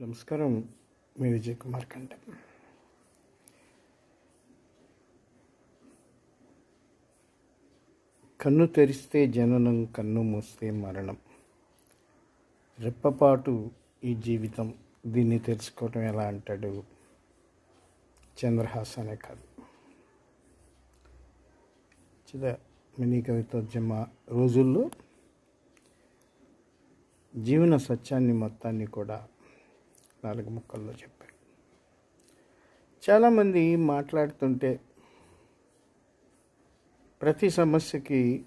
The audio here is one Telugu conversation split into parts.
నమస్కారం మీ విజయ్ కుమార్ కంట కన్ను తెరిస్తే జననం కన్ను మూస్తే మరణం. రెప్పపాటు ఈ జీవితం. దీన్ని తెలుసుకోవటం ఎలా అంటాడు చంద్రహాస్ అనే కాదు. చిద మినీ కవితోద్యమ రోజుల్లో జీవన సత్యాన్ని మొత్తాన్ని కూడా నాలుగు ముక్కల్లో చెప్పాడు చాలామంది మాట్లాడుతుంటే ప్రతి సమస్యకి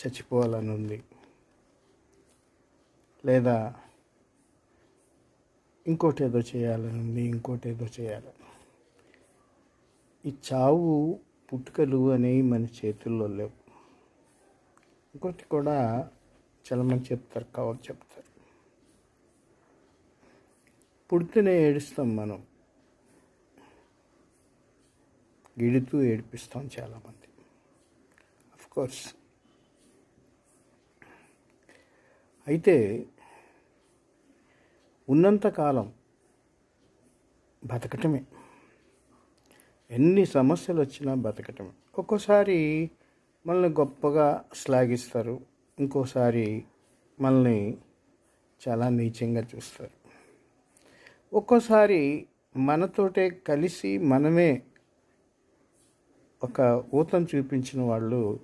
చచ్చిపోవాలని ఉంది లేదా ఇంకోటి ఏదో చేయాలని ఉంది ఇంకోటి ఏదో చేయాలని ఈ చావు పుట్టుకలు అనేవి మన చేతుల్లో లేవు. ఇంకోటి కూడా చాలామంది చెప్తారు కవర్ చెప్తారు. పుడితేనే ఏడుస్తాం మనం. గిడుతూ ఏడిపిస్తాం చాలామంది. కోర్స్ అయితే ఉన్నంతకాలం బతకటమే. ఎన్ని సమస్యలు వచ్చినా బతకటమే. ఒక్కోసారి మనల్ని గొప్పగా శ్లాఘిస్తారు. ఇంకోసారి మనల్ని చాలా నీచంగా చూస్తారు. ఒక్కోసారి మనతోటే కలిసి మనమే ఒక ఊతం చూపించిన వాళ్ళు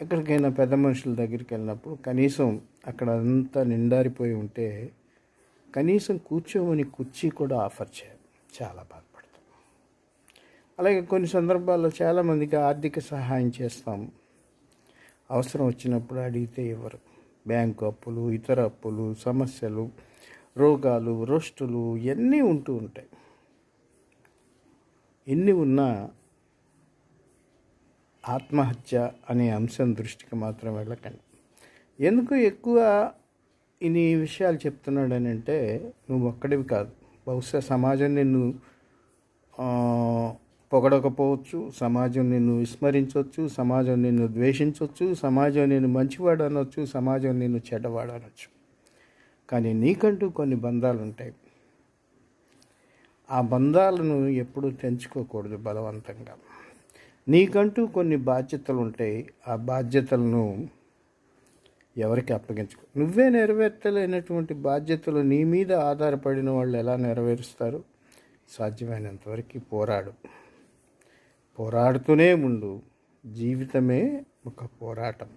ఎక్కడికైనా పెద్ద మనుషుల దగ్గరికి వెళ్ళినప్పుడు కనీసం అక్కడ అంతా నిండారిపోయి ఉంటే కనీసం కూర్చోమని కుర్చీ కూడా ఆఫర్ చేయాలి చాలా బాధపడతాం. అలాగే కొన్ని సందర్భాల్లో చాలామందికి ఆర్థిక సహాయం చేస్తాం. అవసరం వచ్చినప్పుడు అడిగితే ఇవ్వరు. బ్యాంకు అప్పులు ఇతర అప్పులు సమస్యలు రోగాలు రోస్టులు ఇవన్నీ ఉంటూ ఉంటాయి. ఎన్ని ఉన్నా ఆత్మహత్య అనే అంశం దృష్టికి మాత్రం వెళ్ళకండి. ఎందుకు ఎక్కువ ఇన్ని విషయాలు చెప్తున్నాడని అంటే నువ్వు ఒక్కడివి కాదు. బహుశా సమాజం నిన్ను పొగడకపోవచ్చు సమాజం నిన్ను విస్మరించవచ్చు సమాజం నిన్ను ద్వేషించవచ్చు సమాజం నిన్ను మంచివాడు అనొచ్చు సమాజం నిన్ను చెడ్డవాడు అనొచ్చు కానీ నీకంటూ కొన్ని బంధాలు ఉంటాయి ఆ బంధాలను ఎప్పుడూ తెంచుకోకూడదు బలవంతంగా. నీకంటూ కొన్ని బాధ్యతలు ఉంటాయి ఆ బాధ్యతలను ఎవరికి అప్పగించుకో నువ్వే నెరవేర్చలేనటువంటి బాధ్యతలు నీ మీద ఆధారపడిన వాళ్ళు ఎలా నెరవేరుస్తారు? సాధ్యమైనంతవరకు పోరాడు. పోరాడుతూనే ఉండు. జీవితమే ఒక పోరాటం.